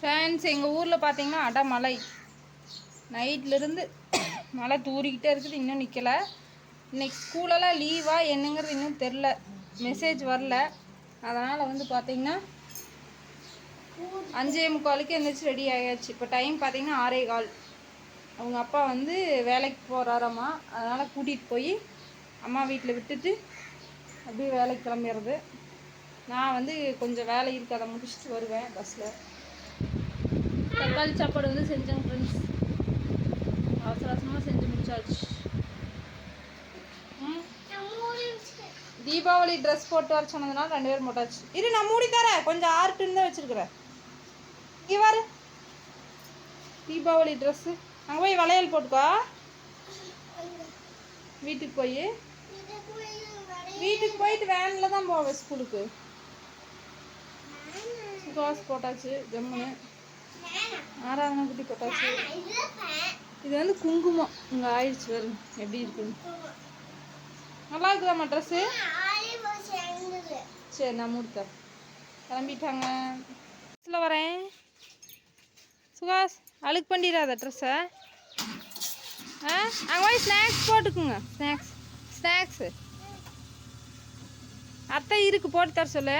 Fans எங்கள் ஊரில் பார்த்தீங்கன்னா அடமலை நைட்லேருந்து மழை தூறிக்கிட்டே இருக்குது இன்னும் நிற்கலை இன்னைக்கு ஸ்கூலெல்லாம் லீவா என்னங்கிறது இன்னும் தெரில மெசேஜ் வரல. அதனால் வந்து பார்த்தீங்கன்னா அஞ்சே முக்காலுக்கு எழுந்திரிச்சு ரெடி ஆகியாச்சு இப்போ டைம் பார்த்தீங்கன்னா ஆறே கால். அவங்க அப்பா வந்து வேலைக்கு போகிறாரம்மா அதனால் கூட்டிகிட்டு போய் அம்மா வீட்டில் விட்டுட்டு அப்படியே வேலைக்கு கிளம்பிடுறது. நான் வந்து கொஞ்சம் வேலை இருக்கு அதை முடிச்சுட்டு வருவேன் பஸ்ஸில் தக்காளி சாப்பாடு வந்து செஞ்சேங்க ஃப்ரெண்ட்ஸ் அவசர அவசரமாக செஞ்சு முடிச்சாச்சு. தீபாவளி ட்ரெஸ் போட்டு வர சொன்னதுனால ரெண்டு பேரும் போட்டாச்சு. இரு நான் மூடி தரேன். கொஞ்சம் ஆர்ட்டுன்னு தான் வச்சுருக்குறேன். இங்கே பாரு. தீபாவளி ட்ரெஸ்ஸு அங்கே போய் வளையல் போட்டுக்கோ. வீட்டுக்கு போய். வீட்டுக்கு போயிட்டு வேனில் தான் போவேன் ஸ்கூலுக்கு சுகாஸ் போட்டாச்சு. ஜம்முன்னு ஆறாவது குட்டி போட்டாச்சு இது வந்து குங்குமம். இங்கே ஆயிடுச்சு வரும் எப்படி இருக்குன்னு. நல்லா இருக்குதாம்மா ட்ரெஸ்ஸு சரி நான் முடித்தேன் கிளம்பிட்டாங்க. பஸ்ஸில் வரேன். சுகாஸ் அழுக்கு பண்ணிடாத ட்ரெஸ்ஸை ஆ? அங்கே போய் ஸ்நாக்ஸ் போட்டுக்குங்க. ஸ்நாக்ஸ் ஸ்நாக்ஸு அத்தை இருக்கு போட்டு தர சொல்லு.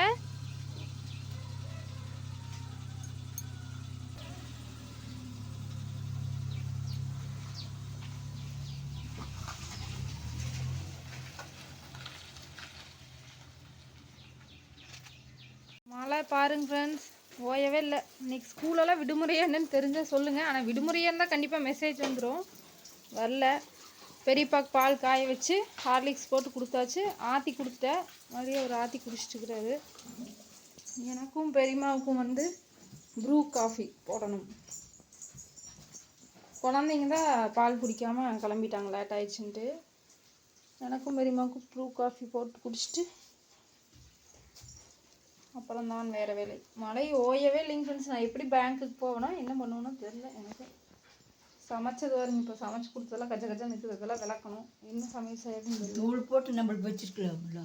பாருங்கள் பாருங்க ஃப்ரெண்ட்ஸ் ஓயவே இல்லை. இன்னைக்கு ஸ்கூலெல்லாம் விடுமுறையாக என்னன்னு தெரிஞ்சால் சொல்லுங்கள் ஆனால் விடுமுறையாக இருந்தால் கண்டிப்பாக மெசேஜ் வந்துடும் வரல. பெரியப்பாக்கு பால் காய வச்சு ஹார்லிக்ஸ் போட்டு கொடுத்தாச்சு. ஆற்றி கொடுத்துட்டேன் மறுபடியும் ஒரு ஆற்றி குடிச்சிட்டுக்கிறாரு எனக்கும் பெரியம்மாவுக்கும் வந்து ப்ரூ காஃபி போடணும். குழந்தைங்க தான் பால் குடிக்காமல் கிளம்பிட்டாங்க லேட் ஆயிடுச்சுன்ட்டு. எனக்கும் பெரியமாவுக்கும் ப்ரூ காஃபி போட்டு குடிச்சிட்டு அப்புறம் தான் வேறு வேலை. மழை ஓயவே இல்லைங்க ஃப்ரெண்ட்ஸ் நான் எப்படி பேங்க்குக்கு போவேனா என்ன பண்ணுவேனோ தெரில எனக்கு. சமைச்சது வருங்க இப்போ சமைச்சு கொடுத்ததெல்லாம் கஜ கஜா நிற்குது இதெல்லாம் விளக்கணும். என்ன சமையல் தெரியல. நூல் போட்டு நம்மளுக்கு வச்சிருக்கலாம்ல.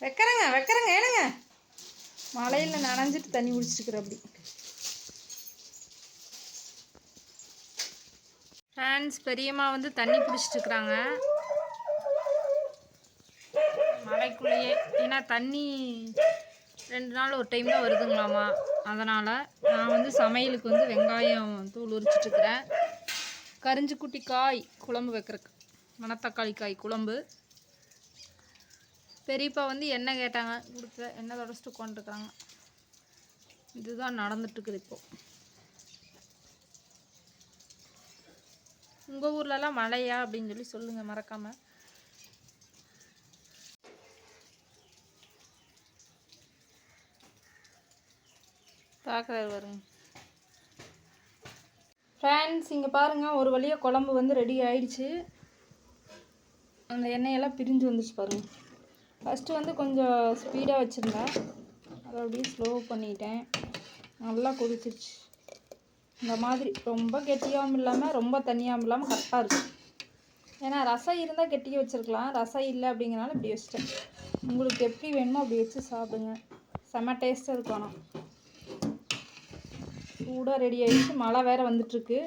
வைக்கிறேங்க வைக்கிறேங்க ஏனுங்க. மழையில் நனைஞ்சிட்டு தண்ணி குடிச்சிருக்கிற அப்படி. ஃப்ரெண்ட்ஸ் பெரியம்மா வந்து தண்ணி பிடிச்சிட்டு இருக்கிறாங்க. மழைக்குள்ளேயே ஏன்னா தண்ணி ரெண்டு நாள் ஒரு டைம் தான் வருதுங்களாமா. அதனால் நான் வந்து சமையலுக்கு வந்து வெங்காயம் தூள் உரிச்சிட்ருக்கிறேன் கரிஞ்சிக்குட்டி குட்டி காய் குழம்பு வைக்கிறக்கு மணத்தக்காளி காய் குழம்பு. பெரியப்பா வந்து எண்ணெய் கேட்டாங்க? கொடுத்த எண்ணெய் தொடச்சிட்டு உட்காந்துருக்காங்க இதுதான் நடந்துட்டுருக்குது இப்போது உங்கள் ஊர்லலாம் மழையா அப்படின்னு சொல்லி சொல்லுங்கள் மறக்காமல் பார்க்குறாரு வருங்க ஃப்ரெண்ட்ஸ் இங்கே பாருங்கள் ஒரு வழியாக குழம்பு வந்து ரெடி ஆயிடுச்சு. அந்த எண்ணெயெல்லாம் பிரிஞ்சு வந்துச்சு பாருங்கள் ஃபஸ்ட்டு வந்து கொஞ்சம் ஸ்பீடாக வச்சுருந்தேன் அதை அப்படியே ஸ்லோ பண்ணிட்டேன். நல்லா கொதிச்சிருச்சு. இந்த மாதிரி ரொம்ப கெட்டியாகவும் இல்லாமல் ரொம்ப தண்ணியாகவும் இல்லாமல் கரெக்டாக இருக்கும் ஏன்னா ரசம் இருந்தால் கெட்டியாக வச்சுருக்கலாம். ரசம் இல்லை அப்படிங்கிறனால இப்படி வச்சுட்டேன். உங்களுக்கு எப்படி வேணுமோ அப்படி வச்சு சாப்பிடுங்க. செம்ம டேஸ்ட்டாக இருக்கும் ஆனால் சூடாக ரெடி ஆகிடுச்சு மழை வேறு வந்துட்டுருக்கு.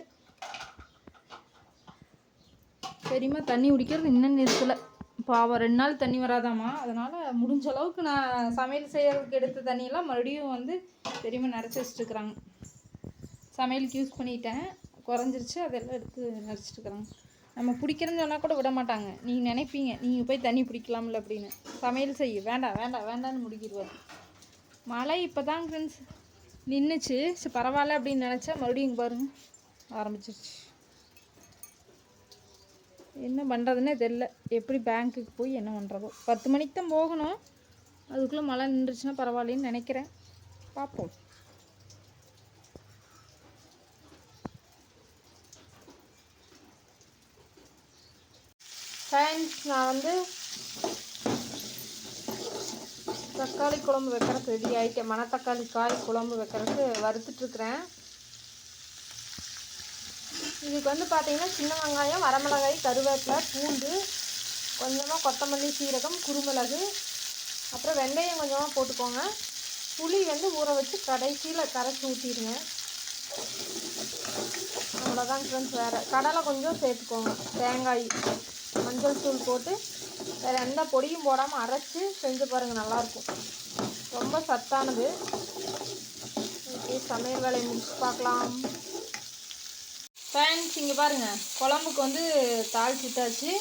சரிம்மா தண்ணி குடிக்கிறது இன்னும் நிறுத்தலை. பாவம் ரெண்டு நாள் தண்ணி வராதாம்மா. அதனால் முடிஞ்ச அளவுக்கு நான் சமையல் செய்கிறதுக்கு எடுத்த தண்ணியெல்லாம் மறுபடியும் வந்து பெரியமா நிறச்சி வச்சுட்டுருக்குறாங்க. சமையலுக்கு யூஸ் பண்ணிட்டேன். குறைஞ்சிருச்சு அதெல்லாம் எடுத்து நிறச்சிட்டுருக்குறாங்க நம்ம பிடிக்கிறேன்னு சொன்னால் கூட விட மாட்டாங்க. நீங்கள் நினைப்பீங்க நீங்கள் போய் தண்ணி பிடிக்கலாம்ல அப்படின்னு. சமையல் செய்ய. வேண்டாம் வேண்டாம் வேண்டாம்னு முடிக்கிடுவார். மழை இப்போ தான் ஃப்ரெண்ட்ஸ் நின்றுச்சு சரி பரவாயில்ல அப்படின்னு நினச்சா மறுபடியும் இங்கே பாருங்க. ஆரம்பிச்சிருச்சு. என்ன பண்ணுறதுனே தெரில எப்படி பேங்க்குக்கு போய் என்ன பண்ணுறதோ பத்து மணிக்கு தான் போகணும். அதுக்குள்ளே மழை நின்றுச்சுன்னா பரவாயில்லன்னு நினைக்கிறேன். பார்ப்போம். ஃப்ரெண்ட்ஸ் நான் வந்து தக்காளி குழம்பு வைக்கிறதுக்கு ரெடி ஆகிட்டேன் மணத்தக்காளி காய் குழம்பு வைக்கிறதுக்கு வறுத்துட்ருக்குறேன். இதுக்கு வந்து பார்த்தீங்கன்னா சின்ன வெங்காயம் வரமிளகாய் கருவேப்பிலை பூண்டு கொஞ்சமாக கொத்தமல்லி சீரகம் குருமிளகு அப்புறம் வெந்தயம் கொஞ்சமாக போட்டுக்கோங்க. புளி வந்து ஊற வச்சு கடைசியில் கரைச்சி ஊற்றிடுங்க அவ்வளோதான் ஃப்ரெண்ட்ஸ் வேறு. கடலை கொஞ்சம் சேர்த்துக்கோங்க. தேங்காய் மஞ்சள் தூள் போட்டு வேறு எந்த பொடியும் போடாமல் அரைச்சி செஞ்சு பாருங்கள் நல்லாயிருக்கும். ரொம்ப சத்தானது. ஓகே சமையல் வேலையை முடிச்சு பார்க்கலாம். ஃபேன்ஸ் இங்கே பாருங்கள் குழம்புக்கு வந்து தாளிச்சிட்டாச்சு.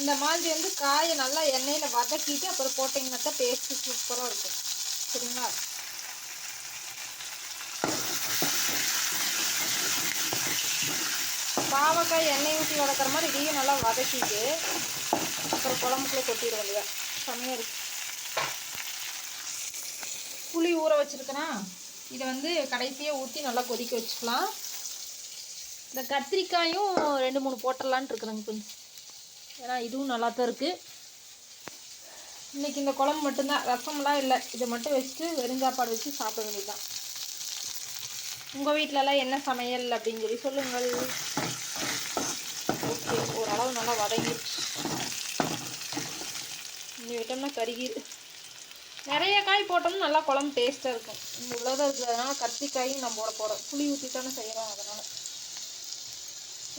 இந்த மாதிரி வந்து காயை நல்லா எண்ணெயில் வதக்கிட்டு அப்புறம் போட்டிங்கன்னா தான் டேஸ்ட்டு சூப்பராக இருக்கும். சரிங்களா? பாவக்காய் எண்ணெய் ஊற்றி வதக்கிற மாதிரி இதையும் நல்லா வதக்கிட்டு அப்புறம் குழம்புக்குள்ளே கொட்டிட வேண்டியதா செம்மையாக இருக்கு. புளி ஊற வச்சுருக்கேனா? இதை வந்து கடைசியாக ஊற்றி நல்லா கொதிக்க வச்சுக்கலாம். இந்த கத்திரிக்காயும் ரெண்டு மூணு போட்டுடலான்ட்டு இருக்கிறேங்க ஏன்னா இதுவும் நல்லா தான் இருக்குது இன்றைக்கி இந்த குழம்பு மட்டும்தான். ரசம்லாம் இல்லை. இதை மட்டும் வச்சுட்டு வெறுஞ்சாப்பாடு வச்சு சாப்பிட வேண்டியதுதான். உங்கள் வீட்டிலலாம் என்ன சமையல் அப்படின்னு சொல்லி சொல்லுங்கள். ஓகே ஓரளவு நல்லா வதங்கி இன்னி விட்டோம்னா கருகிரு நிறைய காய் போட்டோம்னா நல்லா குழம்பு டேஸ்ட்டாக இருக்கும். இங்கே உள்ளதாக இருக்குது அதனால் கத்திரிக்காயும் நம்ம போட போகிறோம் புளி ஊற்றி தானே செய்கிறோம் அதனால்.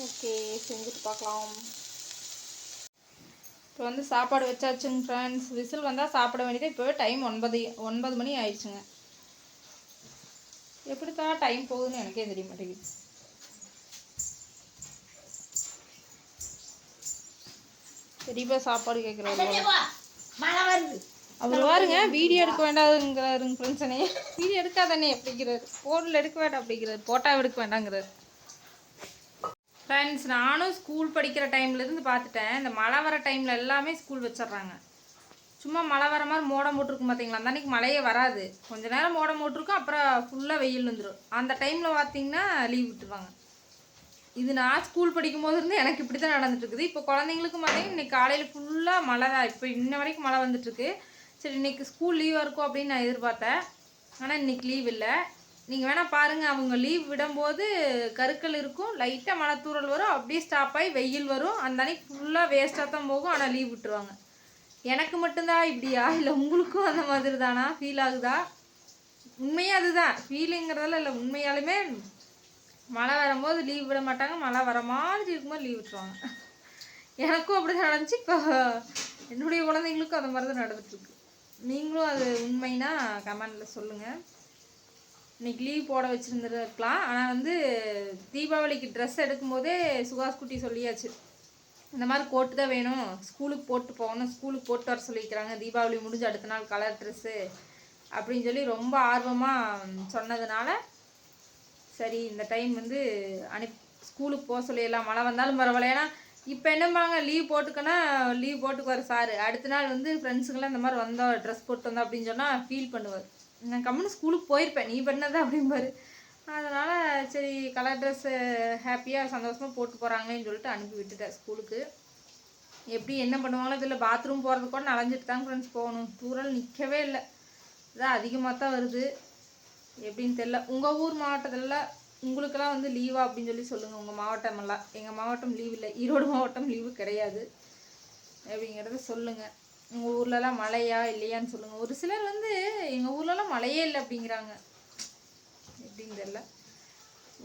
ஓகே செஞ்சுட்டு பார்க்கலாம். இப்போ வந்து சாப்பாடு வச்சாச்சுங்க ஃப்ரெண்ட்ஸ் விசில் வந்தால் சாப்பிட வேண்டியது இப்போவே டைம் ஒன்பது ஒன்பது மணி ஆயிடுச்சுங்க. எப்படித்தான் டைம் போகுதுன்னு எனக்கே தெரிய மாட்டேங்குது. பெரியப்பா சாப்பாடு கேட்குறாரு மழை வருது. அவர் பாருங்க வீடியோ எடுக்க வேண்டாதுங்கிறாருங்க ஃப்ரெண்ட்ஸனே வீடியோ எடுக்காதண்ணே அப்படிங்கிறாரு. ஃபோனில் எடுக்க வேண்டாம் அப்படிங்கிறாரு. போட்டோ எடுக்க வேண்டாங்கிறாரு. ஃப்ரெண்ட்ஸ் நானும் ஸ்கூல் படிக்கிற டைம்லேருந்து பார்த்துட்டேன். இந்த மழை வர டைமில் எல்லாமே ஸ்கூல் வச்சிடுறாங்க. சும்மா மழை வர மாதிரி மோடம் போட்டிருக்கும் பார்த்தீங்களா? அந்த அன்றைக்கி மழையே வராது. கொஞ்ச நேரம் மோடம் போட்டிருக்கும் அப்புறம் ஃபுல்லாக வெயில் வந்துடும் அந்த டைமில் பார்த்தீங்கன்னா லீவ் விட்டுருவாங்க. இது நான் ஸ்கூல் படிக்கும் போது இருந்து எனக்கு இப்படி தான் நடந்துட்டுருக்குது. இப்போ குழந்தைங்களுக்கு பார்த்தீங்கன்னா இன்னைக்கு காலையில் ஃபுல்லாக மழை தான். இப்போ இன்ன வரைக்கும் மழை வந்துட்டுருக்கு. சரி இன்றைக்கி ஸ்கூல் லீவாக இருக்கும் அப்படின்னு நான் எதிர்பார்த்தேன். ஆனால் இன்னைக்கு லீவ் இல்லை. நீங்கள் வேணால் பாருங்கள் அவங்க லீவ் விடும்போது கருக்கள் இருக்கும். லைட்டாக மழை வரும். அப்படியே ஸ்டாப் ஆகி வெயில் வரும். அந்த அன்னைக்கு ஃபுல்லாக வேஸ்ட்டாக தான் போகும். ஆனால் லீவ் விட்டுருவாங்க. எனக்கு மட்டும்தான் இப்படியா? இல்லை உங்களுக்கும் அந்த மாதிரி தானா ஃபீல் ஆகுதா? உண்மையாக அதுதான். ஃபீலிங்கிறதெல்லாம் இல்லை. உண்மையாலுமே மழை வரும்போது லீவ் விட மாட்டாங்க. மழை வர மாதிரி இருக்கும்போது லீவ் விட்டுருவாங்க. எனக்கும் அப்படி தான் நடந்துச்சு. இப்போ என்னுடைய குழந்தைங்களுக்கும் அந்த மாதிரி தான் நடந்துட்டுருக்கு. நீங்களும் அது உண்மைனா கமெண்டில் சொல்லுங்கள் இன்னைக்கு லீவ் போட வச்சுருந்துருக்கலாம். ஆனால் வந்து தீபாவளிக்கு ட்ரெஸ் எடுக்கும்போதே சுகாஸ் குட்டி சொல்லியாச்சு. இந்த மாதிரி கோட்டு தான் வேணும். ஸ்கூலுக்கு போட்டு போகணும். ஸ்கூலுக்கு போட்டு வர சொல்லியிருக்கிறாங்க. தீபாவளி முடிஞ்சு அடுத்த நாள் கலர் ட்ரெஸ்ஸு அப்படின்னு சொல்லி ரொம்ப ஆர்வமாக சொன்னதுனால சரி இந்த டைம் வந்து அனுப் ஸ்கூலுக்கு போக சொல்லிடலாம். மழை வந்தாலும் பரவாயில்ல. ஏன்னா இப்போ என்னம்பாங்க லீவ் போட்டுக்கன்னா லீவ் போட்டுக்குவார் சார் அடுத்த நாள் வந்து ஃப்ரெண்ட்ஸுங்களாம் இந்த மாதிரி வந்தோம் ட்ரெஸ் போட்டு வந்தோம் அப்படின்னு சொன்னால் ஃபீல் பண்ணுவார். நான் கம்முன்னு ஸ்கூலுக்கு போயிருப்பேன். நீ பண்ணது அப்படிம்பாரு. அதனால் சரி கலர் ட்ரெஸ்ஸு ஹாப்பியாக சந்தோஷமாக போட்டு போகிறாங்களேன்னு சொல்லிட்டு அனுப்பி விட்டுட்டேன் ஸ்கூலுக்கு. எப்படி என்ன பண்ணுவாங்களோ இதில் பாத்ரூம் போகிறது கூட நனைஞ்சிட்டு தான் ஃப்ரெண்ட்ஸ் போகணும். தூரல் நிற்கவே இல்லை. இதான் அதிகமாக தான் வருது. எப்படின்னு தெரில உங்கள் ஊர் மாவட்டத்தில் உங்களுக்கெல்லாம் வந்து லீவா அப்படின்னு சொல்லி சொல்லுங்கள் உங்கள் மாவட்டமெல்லாம் எங்கள் மாவட்டம் லீவ் இல்லை. ஈரோடு மாவட்டம் லீவு கிடையாது. அப்படிங்கிறத சொல்லுங்கள் உங்கள் ஊர்லலாம் மழையா இல்லையான்னு சொல்லுங்கள் ஒரு சிலர் வந்து எங்கள் ஊர்லலாம் மழையே இல்லை அப்படிங்கிறாங்க. எப்படின்னு தெரில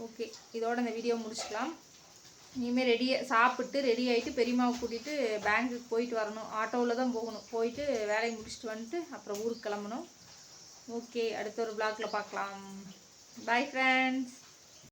ஓகே. இதோட இந்த வீடியோ முடிச்சுக்கலாம். இனிமேல் ரெடியாக சாப்பிட்டு ரெடி ஆகிட்டு பெரியம்மாவை கூட்டிகிட்டு பேங்க்குக்கு போயிட்டு வரணும். ஆட்டோவில் தான் போகணும். போயிட்டு வேலையை முடிச்சுட்டு வந்துட்டு அப்புறம் ஊருக்கு கிளம்பணும். ஓகே அடுத்த ஒரு பிளாக்ல பார்க்கலாம். Bye friends